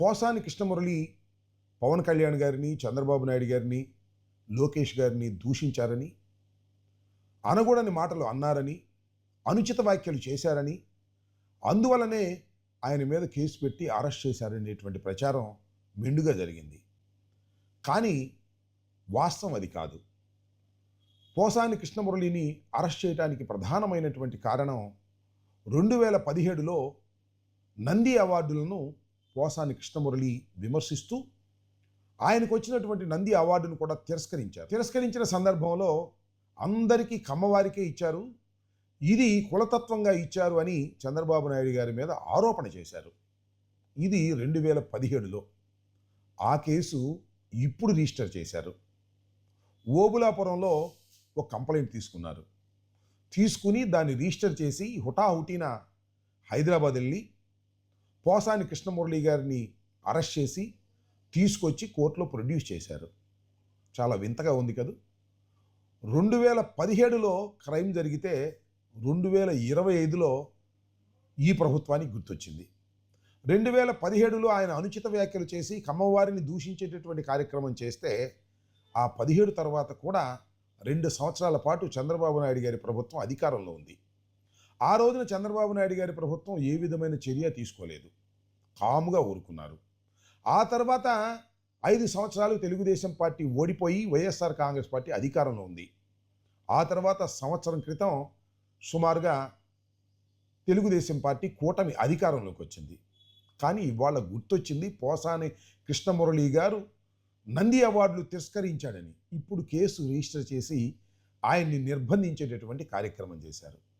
పోసాని కృష్ణమురళి పవన్ కళ్యాణ్ గారిని చంద్రబాబు నాయుడు గారిని లోకేష్ గారిని దూషించారని అనగూడని మాటలు అన్నారని అనుచిత వ్యాఖ్యలు చేశారని అందువలనే ఆయన మీద కేసు పెట్టి అరెస్ట్ చేశారనేటువంటి ప్రచారం మెండుగా జరిగింది. కానీ వాస్తవం అది కాదు. పోసాని కృష్ణమురళిని అరెస్ట్ చేయడానికి ప్రధానమైనటువంటి కారణం రెండు వేల పదిహేడులో నంది అవార్డులను పోసాని కృష్ణమురళి విమర్శిస్తూ ఆయనకు వచ్చినటువంటి నంది అవార్డును కూడా తిరస్కరించారు. తిరస్కరించిన సందర్భంలో అందరికీ కమ్మవారికే ఇచ్చారు. ఇది కులతత్వంగా ఇచ్చారు అని చంద్రబాబు నాయుడు గారి మీద ఆరోపణ చేశారు. ఇది రెండు వేల పదిహేడులో ఆ కేసు ఇప్పుడు రిజిస్టర్ చేశారు. ఓబులాపురంలో ఒక కంప్లైంట్ తీసుకున్నారు. తీసుకుని దాన్ని రిజిస్టర్ చేసి హుటాహుటిన హైదరాబాద్ వెళ్ళి పోసాని కృష్ణమురళి గారిని అరెస్ట్ చేసి తీసుకొచ్చి కోర్టులో ప్రొడ్యూస్ చేశారు. చాలా వింతగా ఉంది కదా. రెండు వేల పదిహేడులో క్రైమ్ జరిగితే రెండు వేల ఇరవై ఐదులో ఈ ప్రభుత్వానికి గుర్తొచ్చింది. రెండు వేల పదిహేడులో ఆయన అనుచిత వ్యాఖ్యలు చేసి కమ్మవారిని దూషించేటటువంటి కార్యక్రమం చేస్తే ఆ పదిహేడు తర్వాత కూడా రెండు సంవత్సరాల పాటు చంద్రబాబు నాయుడు గారి ప్రభుత్వం అధికారంలో ఉంది. ఆ రోజున చంద్రబాబు నాయుడు గారి ప్రభుత్వం ఏ విధమైన చర్య తీసుకోలేదు. కాముగా ఊరుకున్నారు. ఆ తర్వాత ఐదు సంవత్సరాలు తెలుగుదేశం పార్టీ ఓడిపోయి వైఎస్ఆర్ కాంగ్రెస్ పార్టీ అధికారంలో ఉంది. ఆ తర్వాత సంవత్సరం క్రితం సుమారుగా తెలుగుదేశం పార్టీ కూటమి అధికారంలోకి వచ్చింది. కానీ ఇవాళ గుర్తొచ్చింది పోసాని కృష్ణమురళి గారు నంది అవార్డులు తిరస్కరించాడని. ఇప్పుడు కేసు రిజిస్టర్ చేసి ఆయన్ని నిర్బంధించేటటువంటి కార్యక్రమం చేశారు.